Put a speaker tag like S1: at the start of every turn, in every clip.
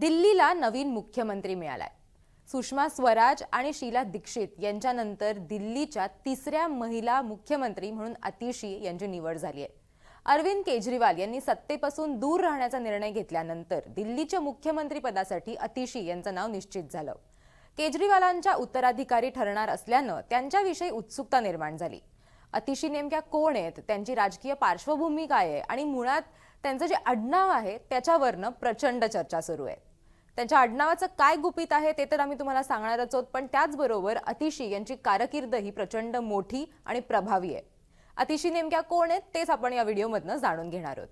S1: दिल्लीला नवीन मुख्यमंत्री मिळालाय. सुषमा स्वराज आणि शीला दीक्षित यांच्यानंतर दिल्लीच्या तिसऱ्या महिला मुख्यमंत्री म्हणून अतिशी यांची निवड झाली आहे. अरविंद केजरीवाल यांनी सत्तेपासून दूर राहण्याचा निर्णय घेतल्यानंतर दिल्लीच्या मुख्यमंत्री पदासाठी अतिशी यांचं नाव निश्चित झालं. केजरीवालांच्या उत्तराधिकारी ठरणार असल्यानं त्यांच्याविषयी उत्सुकता निर्माण झाली. अतिशी नेमक्या कोण आहेत त्यांची राजकीय पार्श्वभूमी काय आहे आणि मुळात त्यांचं जे आडनाव आहे त्याच्यावरनं प्रचंड चर्चा सुरू आहे. त्यांच्या आडनावाचं काय गुपित आहे ते तर आम्ही तुम्हाला सांगणारच आहोत पण त्याचबरोबर अतिशी यांची कारकीर्द ही प्रचंड मोठी आणि प्रभावी आहे. अतिशी नेमक्या कोण आहेत तेच आपण या व्हिडिओमधनं जाणून घेणार आहोत.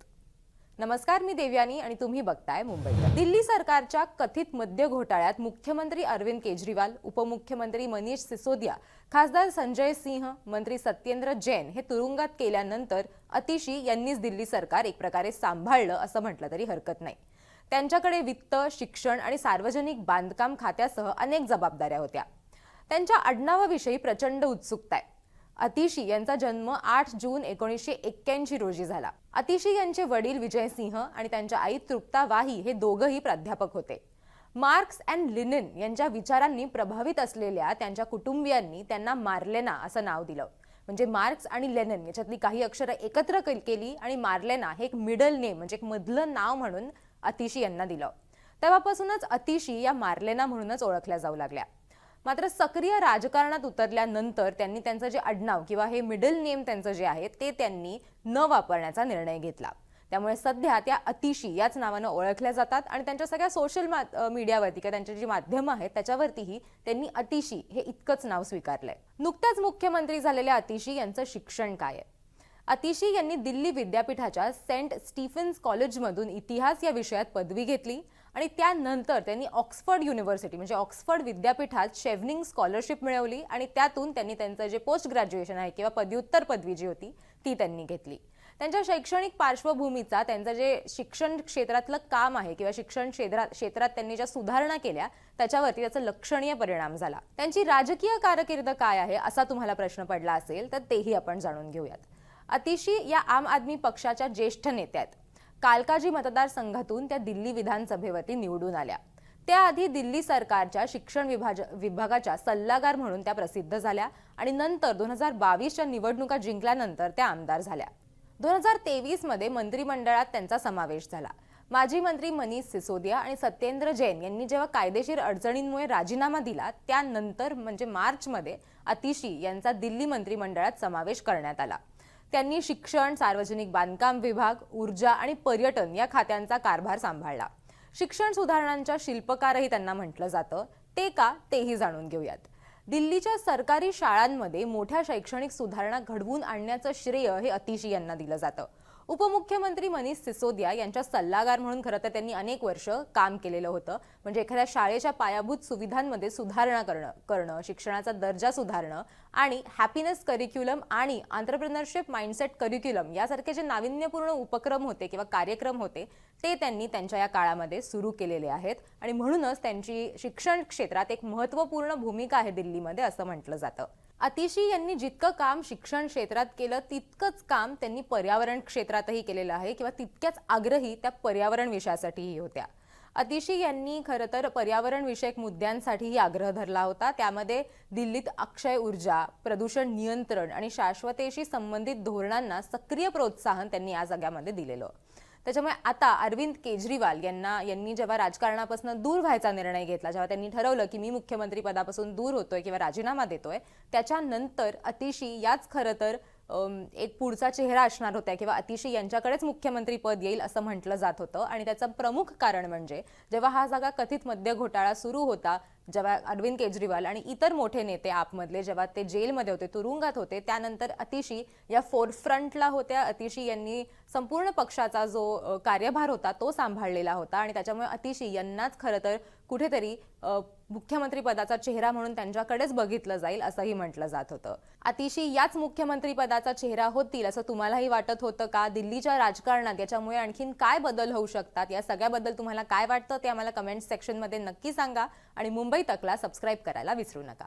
S1: नमस्कार मी देवयानी आणि तुम्ही बघताय मुंबई. दिल्ली सरकारच्या कथित मद्य घोटाळ्यात मुख्यमंत्री अरविंद केजरीवाल उपमुख्यमंत्री मनीष सिसोदिया खासदार संजय सिंह मंत्री सत्येंद्र जैन हे तुरुंगात केल्यानंतर अतिशी यांनीच दिल्ली सरकार एक प्रकारे सांभाळलं असं म्हटलं तरी हरकत नाही. त्यांच्याकडे वित्त शिक्षण आणि सार्वजनिक बांधकाम खात्यासह अनेक जबाबदाऱ्या होत्या. त्यांच्या आडनावाविषयी प्रचंड उत्सुकता आहे. अतिशी यांचा जन्म आठ जून एकोणीसशे एक्क्याऐंशी रोजी झाला. अतिशी यांचे वडील विजय सिंह आणि त्यांच्या आई तृप्ता वाही हे दोघंही प्राध्यापक होते. मार्क्स अँड लिनिन यांच्या विचारांनी प्रभावित असलेल्या त्यांच्या कुटुंबियांनी त्यांना मार्लेना असं नाव दिलं. म्हणजे मार्क्स आणि लेनन याच्यातली काही अक्षरं एकत्र केली आणि मार्लेना हे एक मिडल नेम म्हणजे एक मधलं नाव म्हणून अतिशी यांना दिलं. तेव्हापासूनच अतिशी या मार्लेना म्हणूनच ओळखल्या जाऊ लागल्या. मात्र सक्रिय राजकारणात उतरल्यानंतर त्यांनी त्यांचं जे आडनाव किंवा हे मिडल नेम त्यांचं जे आहे ते त्यांनी न वापरण्याचा निर्णय घेतला. त्यामुळे सध्या त्या अतिशी याच नावानं ओळखल्या जातात आणि त्यांच्या सगळ्या सोशल मीडियावरती किंवा त्यांची जी माध्यमं आहेत त्याच्यावरतीही त्यांनी अतिशी हे इतकंच नाव स्वीकारलंय. नुकत्याच मुख्यमंत्री झालेल्या अतिशी यांचं शिक्षण काय आहे? अतिशी यांनी दिल्ली विद्यापीठाच्या सेंट स्टीफन्स कॉलेजमधून इतिहास या विषयात पदवी घेतली आणि त्यानंतर त्यांनी ऑक्सफर्ड युनिव्हर्सिटी म्हणजे ऑक्सफर्ड विद्यापीठात शेव्हनिंग स्कॉलरशिप मिळवली आणि त्यातून त्यांनी त्यांचं जे पोस्ट ग्रॅज्युएशन आहे किंवा पदव्युत्तर पदवी जी होती ती त्यांनी घेतली. त्यांच्या शैक्षणिक पार्श्वभूमीचा त्यांचं जे शिक्षण क्षेत्रातलं काम आहे किंवा शिक्षण क्षेत्रात क्षेत्रात त्यांनी ज्या सुधारणा केल्या त्याच्यावरती त्याचा लक्षणीय परिणाम झाला. त्यांची राजकीय कारकीर्द काय आहे असा तुम्हाला प्रश्न पडला असेल तर तेही आपण जाणून घेऊयात. अतिशी या आम आदमी पक्षाच्या ज्येष्ठ नेत्या आहेत कालकाजी मतदारसंघातून त्या दिल्ली विधानसभेवरती निवडून आल्या. त्याआधी दिल्ली सरकारच्या शिक्षण विभाज विभागाच्या सल्लागार म्हणून त्या प्रसिद्ध झाल्या आणि नंतर दोन हजार बावीसच्या निवडणुका जिंकल्यानंतर त्या आमदार झाल्या. दोन हजार तेवीसमध्ये मंत्रिमंडळात त्यांचा समावेश झाला. माजी मंत्री मनीष सिसोदिया आणि सत्येंद्र जैन यांनी जेव्हा कायदेशीर अडचणींमुळे राजीनामा दिला त्यानंतर म्हणजे मार्चमध्ये अतिशी यांचा दिल्ली मंत्रिमंडळात समावेश करण्यात आला. त्यांनी शिक्षण सार्वजनिक बांधकाम विभाग ऊर्जा आणि पर्यटन या खात्यांचा कारभार सांभाळला. शिक्षण सुधारणांच्या शिल्पकारही त्यांना म्हटलं जातं. ते का तेही जाणून घेऊयात. दिल्लीच्या सरकारी शाळांमध्ये मोठ्या शैक्षणिक सुधारणा घडवून आणण्याचं श्रेय हे अतिशी यांना दिलं जातं. उपमुख्यमंत्री मनीष सिसोदिया यांच्या सल्लागार म्हणून खरं तर त्यांनी अनेक वर्ष काम केलेलं होतं. म्हणजे एखाद्या शाळेच्या पायाभूत सुविधांमध्ये सुधारणा करणं करणं शिक्षणाचा दर्जा सुधारणं आणि हॅपीनेस करिक्युलम आणि आंतरप्रिनरशिप माइंडसेट करिक्युलम यासारखे जे नाविन्यपूर्ण उपक्रम होते किंवा कार्यक्रम होते ते त्यांनी त्यांच्या या काळामध्ये सुरू केलेले आहेत. आणि म्हणूनच त्यांची शिक्षण क्षेत्रात एक महत्त्वपूर्ण भूमिका आहे दिल्लीमध्ये असं म्हटलं जातं. अतिशी यांनी जितकं काम शिक्षण क्षेत्रात केलं तितकंच काम त्यांनी पर्यावरण क्षेत्रातही केलेलं आहे किंवा तितक्याच आग्रही त्या पर्यावरण विषयासाठीही होत्या. अतिशी यांनी खरं तर पर्यावरणविषयक मुद्द्यांसाठीही आग्रह धरला होता. त्यामध्ये दिल्लीत अक्षय ऊर्जा प्रदूषण नियंत्रण आणि शाश्वतेशी संबंधित धोरणांना सक्रिय प्रोत्साहन त्यांनी या जाग्यामध्ये दिलेलं. त्याच्यामुळे आता अरविंद केजरीवाल यांना यांनी जेव्हा राजकारणापासून दूर व्हायचा निर्णय घेतला जेव्हा त्यांनी ठरवलं की मी मुख्यमंत्री पदापासून दूर होतोय किंवा राजीनामा देतोय त्याच्यानंतर अतिशी याच खरं तर एक पुढचा चेहरा असणार होत्या किंवा अतिशी यांच्याकडेच मुख्यमंत्री पद येईल असं म्हटलं जात होतं. आणि त्याचं प्रमुख कारण म्हणजे जेव्हा हा जागा कथित मद्य घोटाळा सुरू होता जेव्हा अरविंद केजरीवाल आणि इतर मोठे नेते आपमधले जेव्हा ते जेलमध्ये होते तुरुंगात होते त्यानंतर अतिशी या फोरफ्रंटला होत्या. अतिशी यांनी संपूर्ण पक्षाचा जो कार्यभार होता तो सांभाळलेला होता. आणि त्याच्यामुळे अतिशी यांनाच खरं तर कुठेतरी मुख्यमंत्रीपदाचा मुख्यमंत्री पदाचा चेहरा म्हणून त्यांच्याकडेच बघितलं जाईल असंही म्हटलं जात होतं. अतिशी याच मुख्यमंत्री पदाचा चेहरा होतील असं तुम्हालाही वाटत होतं का? दिल्लीच्या राजकारणात याच्यामुळे आणखीन काय बदल होऊ शकतात? या सगळ्याबद्दल तुम्हाला काय वाटतं? ते आम्हाला कमेंट सेक्शनमध्ये नक्की सांगा आणि मुंबई तकला सबस्क्राईब करायला विसरू नका.